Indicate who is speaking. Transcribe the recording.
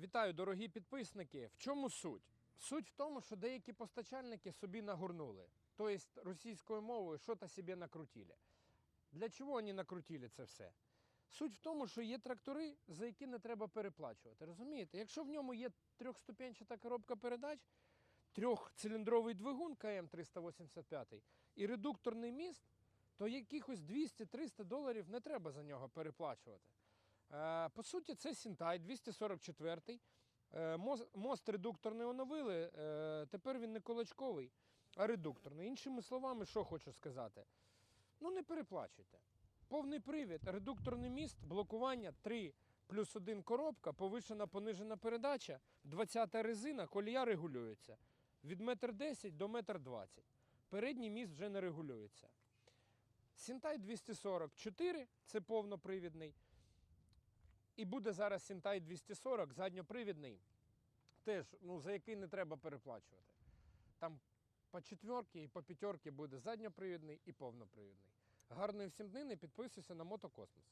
Speaker 1: Вітаю, дорогі підписники. В чому суть? Суть в тому, що деякі постачальники собі нагорнули. Тобто російською мовою що-то собі накрутили. Для чого вони накрутили це все? Суть в тому, що є трактори, за які не треба переплачувати. Розумієте? Якщо в ньому є трьохступенчата коробка передач, трьохциліндровий двигун КМ385 і редукторний міст, то якихось 200-300 доларів не треба за нього переплачувати. Е, По суті, це Сінтай 244. Е, Мост, мост редукторний оновили. е, Тепер він не кулачковий, а редукторний. Іншими словами, що хочу сказати? Ну, не переплачуйте. Повний привід, редукторний міст, блокування 3 плюс 1 коробка, повишена понижена передача, 20-та резина, колія регулюється від 1,10 м до 1,20 м. Передній міст вже не регулюється. Сінтай 244 це повнопривідний. І буде зараз Сінтай 240, задньопривідний, теж, ну, за який не треба переплачувати. Там по четверки і по п'ятерки буде задньопривідний і повнопривідний. Гарної всім днини, підписуйся на Мотокосмос.